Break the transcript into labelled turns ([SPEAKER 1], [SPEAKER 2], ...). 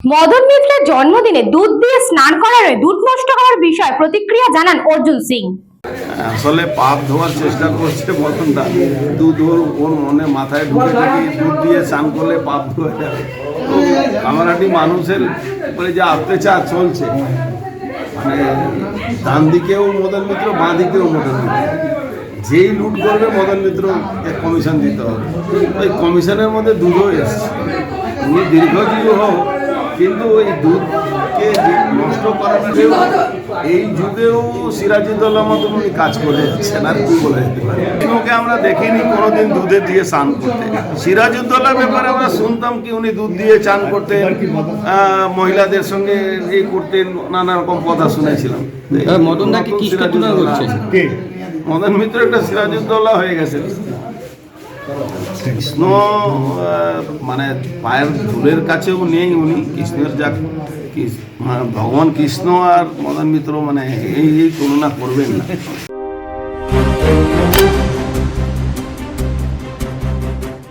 [SPEAKER 1] মদন মিত্রের জন্মদিনে দুধ দিয়ে স্নান করার দুধ নষ্ট হওয়ার বিষয়ে প্রতিক্রিয়া জানান অর্জুন সিং।
[SPEAKER 2] আসলে পাপ ধোয়ার চেষ্টা করছে মতনটা দুধ ওর মনে মাথায় ঢুকে থাকি দুধ দিয়ে স্নান করলে পাপ ধোয়া যাবে। কামারাটি মানুষের উপরে যে অত্যাচার চলছে মানে ডান দিকেও মদন মিত্র, বাঁ দিকেও মদন মিত্র। যেই লুট করবে মদন মিত্র এক কমিশন দিতে হবে। ওই কমিশনের মধ্যে দুধও এসছে। উনি দীর্ঘজীবী হোক কিন্তু ওই দুধকে নষ্ট করার জন্য এই যুগেও সিরাজুদ্দৌল্লার মতন উনি কাজ করে যাচ্ছেন আর কি বলে যেতে পারে? ওকে আমরা দেখিনি কোনোদিন দুধে দিয়ে স্নান করতে। সিরাজুদ্দৌলার ব্যাপারে আমরা শুনতাম কি উনি দুধ দিয়ে চান করতেন মহিলাদের সঙ্গে এই করতেন নানা রকম কথা শুনেছিলাম।
[SPEAKER 3] মদন দাকে তুলনা
[SPEAKER 2] মদন মিত্র একটা সিরাজুদ্দৌলা হয়ে গেছে। কৃষ্ণ মানে পায়ের ধুলের কাছেও নেই উনি, কৃষ্ণের যা মানে ভগবান কৃষ্ণ আর মদন মিত্র মানে এই তুলনা করবেন না।